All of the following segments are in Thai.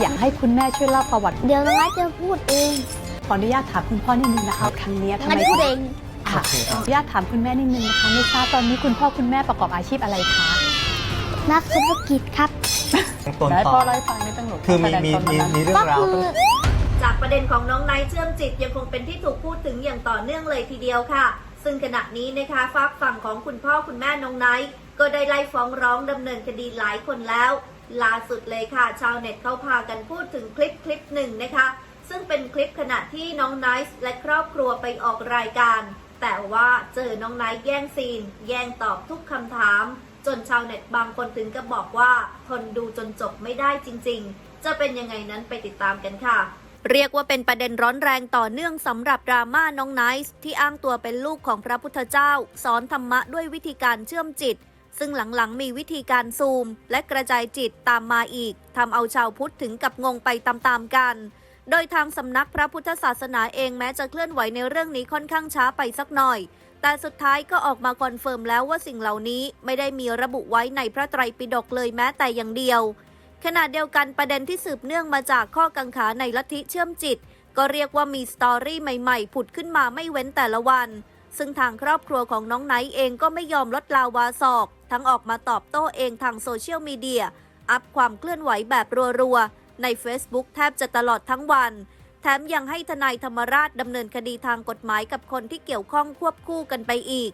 อยากให้คุณแม่ช่วยเล่าประวัติเดี๋ยวน้องไอซ์จะพูดเองขออนุญาตถามคุณพ่อนิดนึงนะคะครั้งเนี้ยทำงั้นไมพูดเองค่ะโอเคขออนุญาตถามคุณแม่นิดนึงนะคะไม่ทราบตอนนี้คุณพ่อคุณแม่ประกอบอาชีพอะไรคะนักธุรกิจครับต้นได้ต่พ่ออเล่าให้ฟังนิดนึงหนูคือมีแสดงมีตนมีวันนั้นมีเรื่อก็งราวคือจากประเด็นของน้องไนท์เชื่อมจิตยังคงเป็นที่ถูกพูดถึงอย่างต่อเนื่องเลยทีเดียวค่ะ ซึ่งขณะนี้นะคะฝากฝั่งของคุณพ่อคุณแม่น้องไนท์ก็ได้ไล่ฟ้องร้องดำเนินคดีหลายคนแล้ว ล่าสุดเลยค่ะ ชาวเน็ตเขาพากันพูดถึงคลิปคลิปหนึ่งนะคะ ซึ่งเป็นคลิปขณะที่น้องไนท์และครอบครัวไปออกรายการ แต่ว่าเจอน้องไนท์แย่งซีน แย่งตอบทุกคำถาม จนชาวเน็ตบางคนถึงกับบอกว่าทนดูจนจบไม่ได้จริง ๆ จะเป็นยังไงนั้นไปติดตามกันค่ะเรียกว่าเป็นประเด็นร้อนแรงต่อเนื่องสำหรับดราม่าน้องไนซ์ที่อ้างตัวเป็นลูกของพระพุทธเจ้า สอนธรรมะด้วยวิธีการเชื่อมจิต ซึ่งหลังๆ มีวิธีการซูม และกระจายจิตตามมาอีกทำเอาชาวพุทธถึงกับงงไปตามๆกัน โดยทางสำนักพระพุทธศาสนาเองแม้จะเคลื่อนไหวในเรื่องนี้ค่อนข้างช้าไปสักหน่อย แต่สุดท้ายก็ออกมาคอนเฟิร์มแล้วว่าสิ่งเหล่านี้ไม่ได้มีระบุไว้ในพระไตรปิฎกเลยแม้แต่อย่างเดียว ขณะเดียวกันประเด็นที่สืบเนื่องมาจากข้อกังขาในลัทธิเชื่อมจิต ก็เรียกว่ามีสตอรี่ใหม่ๆ ผุดขึ้นมาไม่เว้นแต่ละวันซึ่งทางครอบครัวของน้องไนท์เองก็ไม่ยอมลดลาวาศอก ทั้งออกมาตอบโต้เองทางโซเชียลมีเดีย อัพความเคลื่อนไหวแบบรัวๆ ใน Facebook แทบจะตลอดทั้งวัน แถมยังให้ทนายธรรมราชดำเนินคดีทางกฎหมายกับคนที่เกี่ยวข้องควบคู่กันไปอีก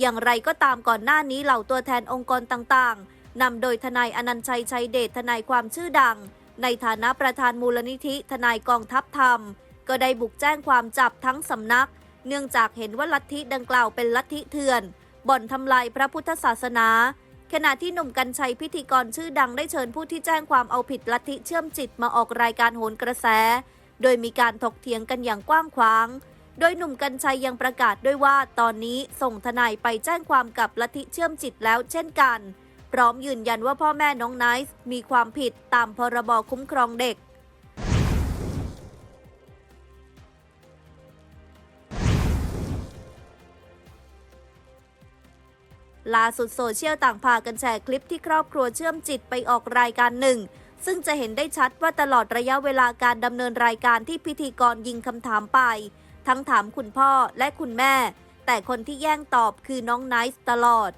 อย่างไรก็ตามก่อนหน้านี้เหล่าตัวแทนองค์กรต่างๆนำโดยทนายอนันชัยชัยเดชทนายความชื่อดัง ในฐานะประธานมูลนิธิ ทนายกองทัพธรรม ก็ได้บุกแจ้งความจับทั้งสำนัก เนื่องจากเห็นว่าลัทธิดังกล่าวเป็นลัทธิเถื่อน บ่อนทำลายพระพุทธศาสนา ขณะที่หนุ่มกัญชัยพิธีกรชื่อดังได้เชิญผู้ที่แจ้งความเอาผิดลัทธิเชื่อมจิตมาออกรายการโหนกระแส โดยมีการถกเถียงกันอย่างกว้างขวาง โดยหนุ่มกัญชัยยังประกาศด้วยว่าตอนนี้ส่งทนายไปแจ้งความกับลัทธิเชื่อมจิตแล้วเช่นกัน พร้อมยืนยันว่าพ่อแม่น้องไนซ์มีความผิดตามพรบคุ้มครองเด็ก ล่าสุดโซเชียลต่างพากันแชร์คลิปที่ครอบครัวเชื่อมจิตไปออกรายการหนึ่ง ซึ่งจะเห็นได้ชัดว่าตลอดระยะเวลาการดำเนินรายการที่พิธีกรยิงคำถามไป ทั้งถามคุณพ่อและคุณแม่ แต่คนที่แย่งตอบคือน้องไนซ์ตลอด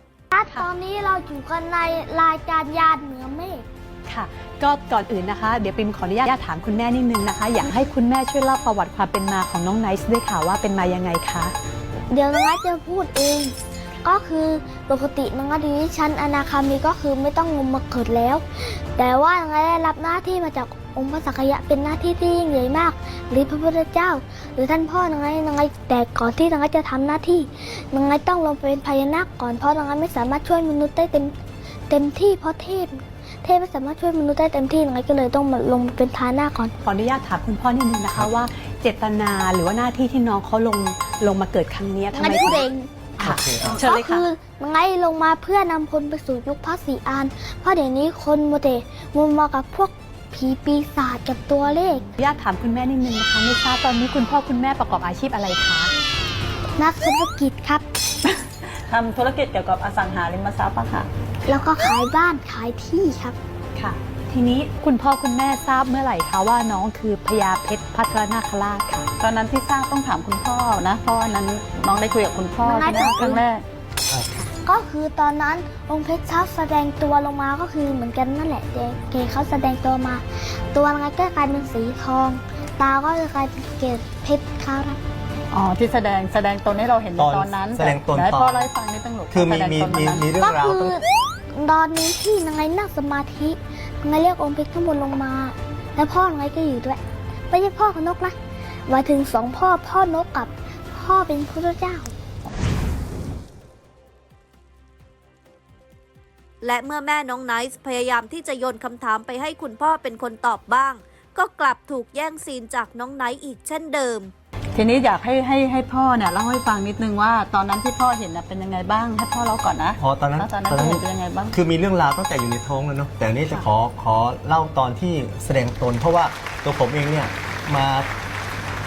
ตอนนี้เราอยู่กันในรายการยานเหนือเมฆค่ะ ก็ก่อนอื่นนะคะ เดี๋ยวปิมขออนุญาตถามคุณแม่นิดนึงนะคะ อยากให้คุณแม่ช่วยเล่าประวัติความเป็นมาของน้องไนซ์ด้วยค่ะว่าเป็นมายังไงคะ เดี๋ยวน้องไอซ์จะพูดเอง ก็คือปกติน้องไอซ์อยู่ที่ชั้นอนาคามีก็คือไม่ต้องงมมาเกิดแล้ว แต่ว่าน้องไอซ์ได้รับหน้าที่มาจากองค์พระสักยะเป็นหน้าที่ที่ยิ่งใหญ่มาก หรือพระพุทธเจ้า หรือท่านพ่อน้องไอซ์น้องไอซ์แต่ก่อนที่น้องไอซ์จะทำหน้าที่น้องไอซ์ต้องลงไปเป็นพญานาคก่อนเพราะน้องไอซ์ไม่สามารถช่วยมนุษย์ได้เต็มเต็มที่เพราะเทพเทพไม่สามารถช่วยมนุษย์ได้เต็มที่น้องไอซ์ก็เลยต้องมาลงมาเป็นทาหน้าคก่อนขออนุญาตถามคุณพ่อนิดนึงนะคะว่า เจตนาหรือว่าหน้าที่ที่น้องเขาลงลงมาเกิดครั้งเนี้ยทำงั้นไมพูดเอง ค่ะโอเคอะ เชิญก็เลยคืค่ะอมันไงลงมาเพื่อนำคนไปสู่ยุคพระศรีอาน เพราะเดี๋ยวนี้คนโมเตมุมมากับพวกผีปีศาจกับตัวเลขขออนุญาตถามคุณแม่นิดนึงนะคะไม่ทราบตอนนี้คุณพ่อคุณแม่ประกอบอาชีพอะไรคะนักธุรกิจครับ ทำธุรกิจเกี่ยวกับอสังหาริมทรัพย์อะค่ะ แล้วก็ขายบ้านขายที่ครับ ค่ะ ทีนี้คุณพ่อคุณแม่ทราบเมื่อไหร่คะว่าน้องคือพญาเพชรพัทรนาคราชค่ะ ตอนนั้นที่ทราบต้องถามคุณพ่อนะ เพราะวันนั้นน้องได้คุยกับคุณพ่อน้องได้ใช่ไหมถามครั้งแรก ก็คือตอนนั้นองค์เพชรเช้าแสดงตัวลงมาก็คือเหมือนกันนั่นแหละเด็กเกศเขาแสดงตัวมา ตัวมันก็กลายเป็นสีทอง ตาก็จะกลายเป็นเกศเพชรครับอ๋อที่แสดงแสดงตนให้เราเห็นในตอนตอนนั้นแสดงตนเดี๋ยวให้ต่อพ่อเล่าให้ฟังนิดนึงหนูคือมีแสดงมีตนวันมีนั้นมีเรื่อก็งราวคืต้ออง ตอนนี้ที่นางไงนั่งสมาธินาง ไงเรียกองค์เพชรข้างบนลงมา แล้วพ่อนางไงก็อยู่ด้วย ไม่ใช่พ่อของนกนะมาถึงสองพ่อพ่อนกกับพ่อเป็นพระเจ้า และเมื่อแม่น้องไนซ์พยายามที่จะโยนคำถามไปให้คุณพ่อเป็นคนตอบบ้าง ก็กลับถูกแย่งซีนจากน้องไนซ์อีกเช่นเดิม ทีนี้อยากให้ให้ให้พ่อเนี่ยเล่าให้ฟังนิดนึงว่า ตอนนั้นที่พ่อเห็นน่ะเป็นยังไงบ้างให้พ่อเล่าก่อนนะอ๋อตอนนั้นแล้วตอนนั้นตอนนั้นเห็นเป็นยังไงบ้าง คือมีเรื่องราวตั้งแต่อยู่ในท้องแล้วเนาะแต่อันนี้จะขอขอเล่าตอนที่แสดงตน เพราะว่าตัวผมเองเนี่ยมา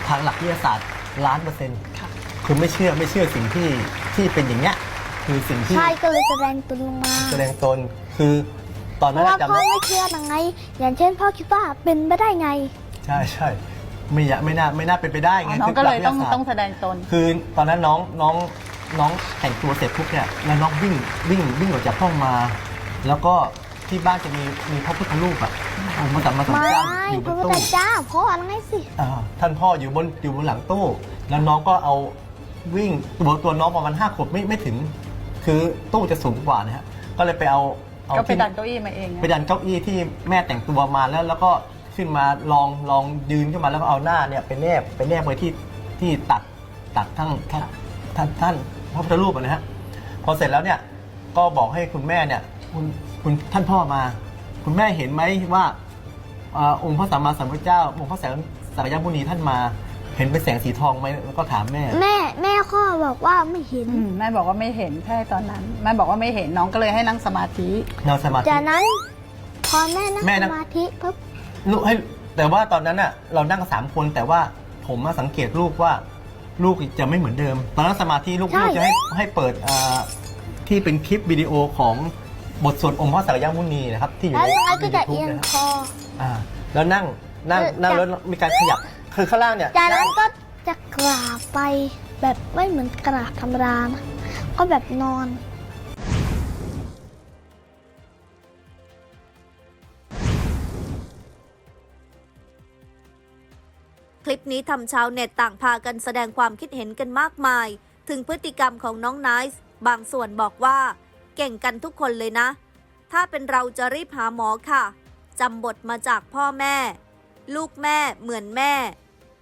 ทางหลักวิทยาศาสตร์ล้านเปอร์เซ็นต์ค่ะ คือไม่เชื่อไม่เชื่อสิ่งที่ที่เป็นอย่างเงี้ยคือสิ่งที่ใช่ก็เลยแสดงตนลงมาแสดงตนคือตอนเพนั้นราะว่าจำพ่อได้ไม่เชื่อยังไง อย่างเช่นพ่อคิดว่าเป็นไม่ได้ไง ใช่ใช่ ไม่อยากไม่น่าไม่น่าเป็นไปได้อ๋ไงอน้องคืก็เลยหต้องวิทาศาสตร์ต้องแสดงตน คือตอนนั้นน้องน้องน้องแต่งตัวเสร็จปุ๊บเนี่ยแล้วน้องวิ่งวิ่งวิ่งออกจากห้องมา แล้วก็ที่บ้านจะมีมีพระพุทธรูปอะองค์พระสัมมาสัมพุทไม่ธเจ้าอยู่พบระนพุทธตู้เจ้าพ่ออะไรสิอ่าท่านพ่ออยู่บนอยู่บนหลังตู้แล้วน้องก็เอาวิ่งตัวตัวน้องประมาณห้าขวบไม่ไม่ถึง คือตู้จะสูงกว่านะฮะก็เลยไปเอาเอาก็ไปที่ดันเก้าอี้มาเองอะไปดันเก้าอี้ที่แม่แต่งตัวมาแล้วแล้วก็ ขึ้นมาลองลองยืนขึ้นมาแล้วก็เอาหน้าเนี่ยไปแนบไปแนบไว้ที่ที่ตัดตัดทั้งท่านท่านท่านพระพุทธรูปอะนะฮะพอเสร็จแล้วเนี่ยก็บอกให้คุณแม่เนี่ยคุณคุณท่านพ่อมา คุณแม่เห็นไหมว่าอาองค์พระสัมมาสัมพุทธเจ้า องค์พระแสงสักยมุนีท่านมา เห็นเป็นแสงสีทองไหมแล้วก็ถามแม่ แม่แม่ก็บอกว่าไม่เห็น อืมแม่บอกว่าไม่เห็นแค่ตอนนั้นแม่บอกว่าไม่เห็นน้องก็เลยให้นั่งสมาธิแนสมาธิ จากนั้นพอแม่นั่งแม่สนั่ง มาธิปุ๊บ ลูกให้แต่ว่าตอนนั้นน่ะเรานั่งกันสามคนแต่ว่าผมมาสังเกตลูกว่า ลูกจะไม่เหมือนเดิม ตอนนั้นสมาธิลูกลูกจะให้ให้เปิดอ่าที่เป็นคลิปวิดีโอของบทสวดองค์พระสักยมุนีนะครับที่อยู่แล้วในยังไงก็จะในเอียง YouTube นะครับคอ อ่าแล้วนั่งนั่งเออนั่งจากแล้วมีการขยับคือข้างล่างเนี่ย จากนั้นก็จะกราบไปแบบไม่เหมือนกราบธรรมดานะก็แบบนอน ปนี้ทำชาวเน็ตต่างพากันแสดงความคิดเห็นกันมากมาย ถึงพฤติกรรมของน้องไนซ์บางส่วนบอกว่า เก่งกันทุกคนเลยนะ ถ้าเป็นเราจะรีบหาหมอค่ะจำบทมาจากพ่อแม่ ลูกแม่เหมือนแม่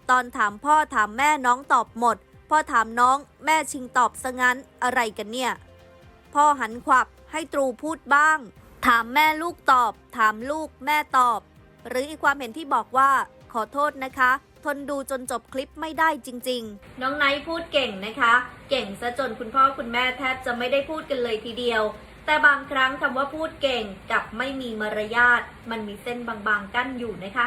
ตอนถามพ่อถามแม่น้องตอบหมด พ่อถามน้องแม่ชิงตอบซะงั้นอะไรกันเนี่ย พ่อหันขวับให้ตรูพูดบ้าง ถามแม่ลูกตอบ ถามลูกแม่ตอบ หรืออีกความเห็นที่บอกว่า ขอโทษนะคะ ทนดูจนจบคลิปไม่ได้จริง ๆ น้องไนท์พูดเก่งนะคะ เก่งซะจนคุณพ่อคุณแม่แทบจะไม่ได้พูดกันเลยทีเดียว แต่บางครั้งคำว่าพูดเก่งกับไม่มีมารยาทมันมีเส้นบางๆกั้นอยู่นะคะ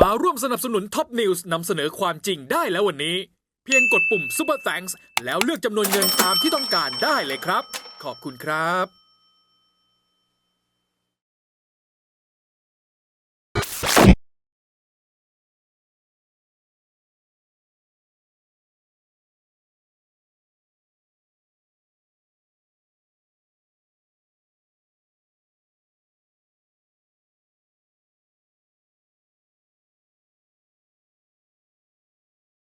มาร่วมสนับสนุนท็อปนิวส์นำเสนอความจริงได้แล้ววันนี้ เพียงกดปุ่ม Super Thanks แล้วเลือกจำนวนเงินตามที่ต้องการได้เลยครับ ขอบคุณครับ